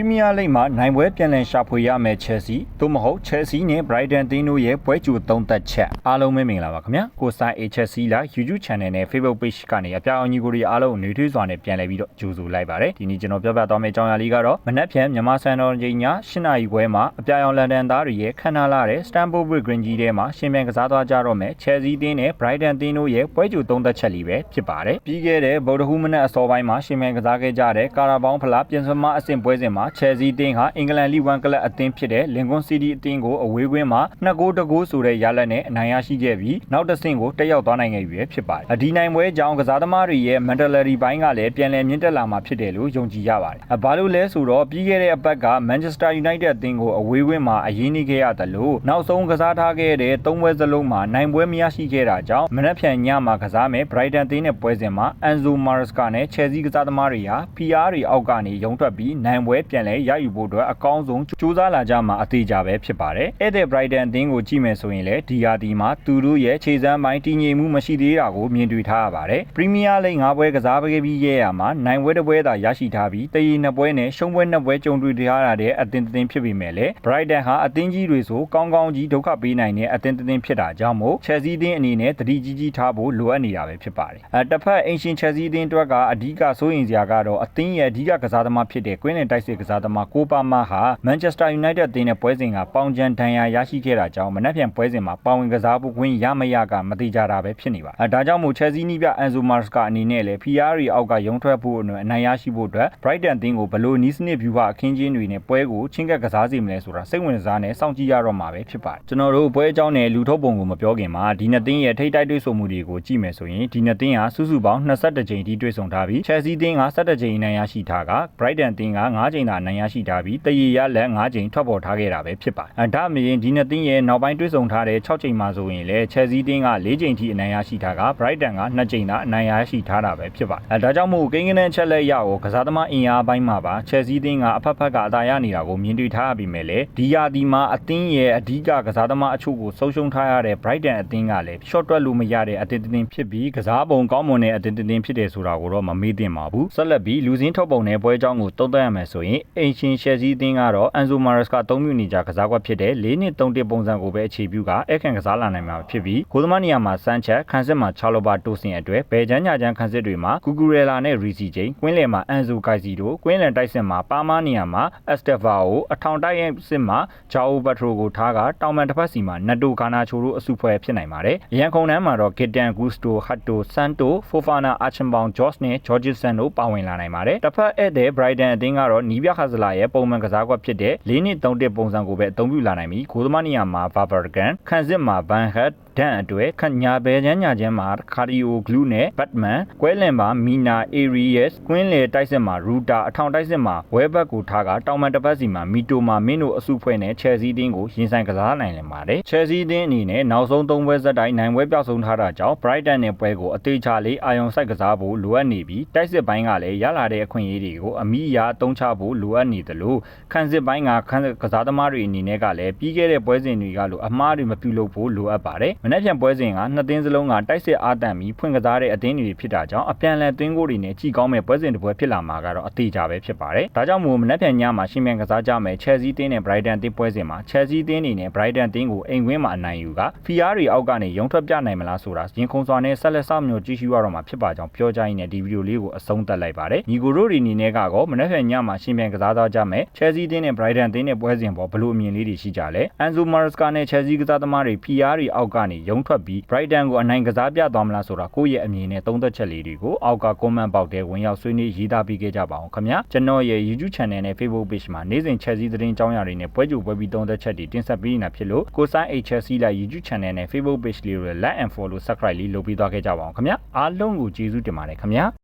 ရီးမီးယားလိဂ်မှာနိုင်ပွဲပြန်လည်ရှာဖွေရမယ်ချက်စီသို့မဟုတ်ချက်စီနဲ့ Brighton တင်းတို့ရဲ့ပွဲကြိုသုံးသက်ချက်အားလုံးပဲမင်္ဂလာပါခင်ဗျာကိုစိုင်း HSC လာ YouTube Channel နဲ့ Facebook Page ကနေအပြောင်းအညီကိုရီအားလုံးကိုနှွေးထွေးစွာနဲ့ပြန်လည်ပြီးတော့ကြိုဆိုလိုက်ပါတယ်ဒီနေ့ကျွန်တော်ပြောပြသွားမယ့်အကြောင်းအရာလေးကတော့မနက်ဖြန်မြန်မာစံတော်ချိန်ည8နာရီခွဲမှာအပြောင်းလန်ဒန်သားတွေရဲ့ခန္ဓာလာတဲ့ Stamford Bridge Green ကြီးထဲမှာရှင်ပြန်ကစားသွားကြတော့မယ် Chelsea တင်းနဲ့ Brighton တင်းတို့ရဲ့ပွဲကြိုသုံးသက်ချက်လေးပဲဖြစ်ပါတယ်ပြီးခဲ့တဲ့ဗုဒ္ဓဟူးမနက်အစောပိုင်းမှာရှင်ပြန်ကစားခဲ့ကြတဲ့ကာရာဘောင်းဖလားပြင်စမအဆင့်ပွဲစဉ်မှာ Chelsea တင်းဟာအင်္ဂလန်လီဂ်1ကလပ်အသင်းဖြစ်တဲ့ Lincoln City အသင်းကိုအဝေးကွင်းမှာ2ဂိုးတဂိုးဆိုတဲ့ရလဒ်နဲ့အနိုင်ရရှိခဲ့ပြီးနောက်တစ်ဆင့်ကိုတက်ရောက်သွားနိုင်ခဲ့ပြီဖြစ်ပါတယ်။ဒီနိုင်ပွဲကြောင့်ကစားသမားတွေရဲ့ mentality ဘိုင်းကလည်းပြန်လည်မြင့်တက်လာမှာဖြစ်တယ်လို့ယုံကြည်ရပါတယ်။ဘာလို့လဲဆိုတော့ပြီးခဲ့တဲ့အပတ်က Manchester United အသင်းကိုအဝေးကွင်းမှာအရေးနိခဲ့ရတယ်လို့နောက်ဆုံးကစားထားခဲ့တဲ့၃ပွဲစလုံးမှာနိုင်ပွဲမရရှိခဲ့တာကြောင့်မနက်ဖြန်ညမှာကစားမယ် Brighton အသင်းနဲ့ပွဲစဉ်မှာ Enzo Maresca နဲ့ Chelsea ကစားသမားတွေဟာ PR တွေအောက်ကနေရုံထွက်ပြီးနိုင်ပွဲပြန်လည်ရယူဖို့အတွက်အကောင်းဆုံးကြိုးစားလာကြမှာအသေးကြပဲဖြစ်ပါတယ်။အဲ့တဲ့ Brighton အသင်းကိုကြည့်မယ်ဆိုရင်လည်းဒီယာဒီမှာသူတို့ရဲ့ခြေစမ်းပိုင်းတည်ငြိမ်မှုမရှိသေးတာကိုမြင်တွေ့ထားရပါတယ်။ Premier League ၅ပွဲကစားပေးပြီးရဲ့ရမှာနိုင်ပွဲတစ်ပွဲသာရရှိထားပြီးတရီနှစ်ပွဲနဲ့ရှုံးပွဲနှစ်ပွဲကြုံတွေ့ထားရတဲ့အသင်းတစ်သင်းဖြစ်ပေမဲ့လည်း Brighton ဟာအသင်းကြီးတွေဆိုကောင်းကောင်းကြီးဒုက္ခပေးနိုင်တဲ့အသင်းတစ်သင်းဖြစ်တာကြောင့်မို့ Chelsea အသင်းအနေနဲ့တတိကြီးကြီးထားဖို့လိုအပ်နေတာပဲဖြစ်ပါတယ်။အဲတစ်ဖက်အင်ရှင် Chelsea အသင်းအတွက်ကအဓိကစိုးရိမ်စရာကတော့အသင်းရဲ့အဓိကကစားသမားဖြစ်တဲ့ Queen တိုက်စစ်ကစားသမားကိုပါမာဟာ Manchester United အသင်းနဲ့ပွဲစဉ်ကပေါင်ချန်ဒဏ်ရာရရှိခဲ့တာကြောင့်မနက်ဖြန်ပွဲစဉ်မှာပါဝင်ကစားဖို့ခွင့်ရမရကမတိကြတာပဲဖြစ်နေပါအဲဒါကြောင့်မို့ Chelsea နီးပြ Enzo Maresca အနေနဲ့လည်း PR ရီအောက်ကရုံထွက်ဖို့အတွက်အနိုင်ရရှိဖို့အတွက် Brighton အသင်းကိုဘလို့နီးစနစ်ဗျူဟာအခင်းချင်းတွေနဲ့ပွဲကိုချင်းကပ်ကစားစီမလဲဆိုတာစိတ်ဝင်စားနဲ့စောင့်ကြည့်ရတော့မှာပဲဖြစ်ပါတယ်ကျွန်တော်တို့ပွဲအကြောင်းနဲ့လူထုတ်ပုံကိုမပြောခင်မှာဒီနှစ်သင်းရဲ့ထိပ်တိုက်တွေ့ဆုံမှုတွေကိုကြည့်မယ်ဆိုရင်ဒီနှစ်သင်းဟာစုစုပေါင်း22ကြိမ်ထိတွေ့ဆုံထားပြီး Chelsea သင်းက17ကြိမ်အနိုင်ရရှိထားက Brighton သင်းက9ကြိမ်သာအနိုင်ရရှိထားပြီးတရရလက်9ကြိမ်ထွက်ပေါ်ထားခဲ့တာပဲဖြစ်ပါတယ်အဲဒါမှမဟုတ်ဒီနှစ်သင်းရဲ့နောက်ပိုင်းတွေ့ဆုံထားတဲ့6ကြိမ်မှာဆိုရင်လည်း Chelsea သင်းက4ကြိမ်ထိအနိုင်ရရှိထားက Brighton က2ကြိမ်သာအနိုင်ရရှိထားတာပဲဖြစ်ပါတယ်အဲဒါကြောင့်မို့ကိန်းကနန်းချက်လက်ရကိုကစားသမားအင်အားပိုင်းမှာပါ Chelsea သင်းကအဖက်ဖက်ကအသာရနေတာကိုမြင်တွေ့ထားရပြီးမြဲလေဒီယာဒီမှာအသင်းရဲ့အဓိကကစားသမားအချို့ကိုဆုံးရှုံးထားရတဲ့ Brighton အသင်းကလည်း short တွက်လို့မရတဲ့အသင်းတစ်သင်းဖြစ်ပြီးကစားပုံကောင်းမွန်တဲ့အသင်းတစ်သင်းဖြစ်တယ်ဆိုတာကိုတော့မမေ့သင့်ပါဘူးဆက်လက်ပြီးလူစင်းထုတ်ပုံနဲ့ပွဲအကြောင်းကိုတုံ့တက်ရမယ်ဆိုရင်အင်ရှင် Chelsea အသင်းကတော့ Enzo Maresca အသုံးပြုနေကြကစားကွက်ဖြစ်တဲ့၄နှစ်၃တစ်ပုံစံကိုပဲအခြေပြုကအခန့်ကစားလာနိုင်မှာဖြစ်ပြီးကိုသမားနေရာမှာစမ်းချက်ခန်းစစ်မှာချာလိုပါတိုစင်အတွက်ဘယ်ချမ်းညာချမ်းခန်းစစ်တွေမှာကူကူရဲလာနဲ့ရီစီချင်းကွင်းလယ်မှာ Enzo Kaisi တို့ကွင်းလယ်တိုက်စစ်မှာပါမားနေရာမှာ Estevao အထောင်တိုက်ရဲ့စစ်မှာ Jao Petro ကိုထားကတောင်မန်တစ်ဖက်စီမှာနက်တိုဂါနာချိုတို့အစုဖွဲ့ဖြစ်နိုင်ပါတယ်။ရန်ကုန်တန်းမှာတော့ Gitan Gusto Hatto Santo Fofana Archambault Josh နဲ့ Georgeson တို့ပါဝင်လာနိုင်ပါတယ်။တစ်ဖက်ဧည့်သည် Brighton အသင်းကတော့နီးပြခါစလာရဲ့ပုံမှန်ကစားကွက်ဖြစ်တဲ့၄နှစ်၃တစ်ပုံစံကိုပဲအသုံးပြုလာနိုင်ပြီးဂိုးသမားနေရာမှာ Fabergan ခန်းစစ်မှာ Van Hat ဒန်အတွက်ခညာဘဲချမ်းညာချမ်းမှာကာဒီယိုဂလူးနဲ့ဘတ်မန်ကွဲလင်မှာမီနာအေရီယက်ကွင်းလေတိုက်စစ်မှာရူတာအထောင်တိုက်စစ်မှာဝဲဘက်ကိုထားကတောင်မန်တစ်ပတ်စီမှာမီတိုမှာမင်းတို့အစုဖွဲ့နဲ့ချယ်ဆီတင်းကိုရင်ဆိုင်ကစားနိုင်လင်ပါတယ်ချယ်ဆီတင်းအနေနဲ့နောက်ဆုံး၃ပွဲဇက်တိုင်းနိုင်ပွဲပြောက်ဆုံးထားတာကြောင့် Brighton နဲ့ပွဲကိုအသေးချလေးအာယုံစိုက်ကစားဖို့လိုအပ်နေပြီးတိုက်စစ်ပိုင်းကလည်းရလာတဲ့အခွင့်အရေးတွေကိုအမိအရာအသုံးချဖို့လိုအပ်နေတယ်လို့ခန်းစစ်ပိုင်းကခန်းကစားသမားတွေအနေနဲ့ကလည်းပြီးခဲ့တဲ့ပွဲစဉ်တွေကလိုအမှားတွေမပြုလုပ်ဖို့လိုအပ်ပါတယ်မနေ့ပြန်ပွဲစဉ်ကနှစ်သင်းစလုံးကတိုက်စစ်အားတန်ပြီးဖွင့်ကစားတဲ့အသင်းတွေဖြစ်တာကြောင့်အပြန်အလှန်သွင်းကိုတွေနဲ့ကြည်ကောင်းမဲ့ပွဲစဉ်တစ်ပွဲဖြစ်လာမှာကတော့အသေးကြပဲဖြစ်ပါတယ်။ဒါကြောင့်မို့မနက်ဖြန်ညမှာရှင်းမြန်ကစားကြမယ် Chelsea တင်းနဲ့ Brighton တင်းပွဲစဉ်မှာ Chelsea တင်းနေနဲ့ Brighton တင်းကိုအိမ်ကွင်းမှာအနိုင်ယူက FIA တွေအောက်ကနေရုံထွက်ပြနိုင်မလားဆိုတာရင်ခုန်စွာနဲ့ဆက်လက်စောင့်မျှော်ကြည့်ရှုရတော့မှာဖြစ်ပါကြောင်းပြောကြရင်းနဲ့ဒီဗီဒီယိုလေးကိုအဆုံးသတ်လိုက်ပါတယ်။ညီကိုတို့တွေအနေနဲ့ကတော့မနက်ဖြန်ညမှာရှင်းမြန်ကစားကြမယ် Chelsea တင်းနဲ့ Brighton တင်းနဲ့ပွဲစဉ်ပေါ်ဘလို့အမြင်လေးတွေရှိကြလဲ။ Enzo Maresca နဲ့ Chelsea ကစားသမားတွေ FIA တွေအောက်ကနေရုံထွက်ပြီး Brighton ကိုအနိုင်ကစားပြသွားမလားဆိုတာကိုယ့်ရဲ့အမြင်နဲ့သုံးသက်ချက်လေးတွေကိုအောက်က comment box ထဲဝင်ရောက်ဆွေးနွေးရေးသားပေးခဲ့ကြပါအောင်ခင်ဗျာကျွန်တော်ရဲ့ YouTube channel နဲ့ Facebook page မှာနေ့စဉ် Chelsea သတင်းကြောင်းရာတွေနဲ့ပွဲကြိုပွဲပြီးသုံးသက်ချက်တွေတင်ဆက်ပေးနေတာဖြစ်လို့ကိုစိုင်း Chelsea လိုက် YouTube channel နဲ့ Facebook page လေးတွေ like and follow subscribe လေးလုပ်ပြီးသွားခဲ့ကြပါအောင်ခင်ဗျာအားလုံးကိုကျေးဇူးတင်ပါတယ်ခင်ဗျာ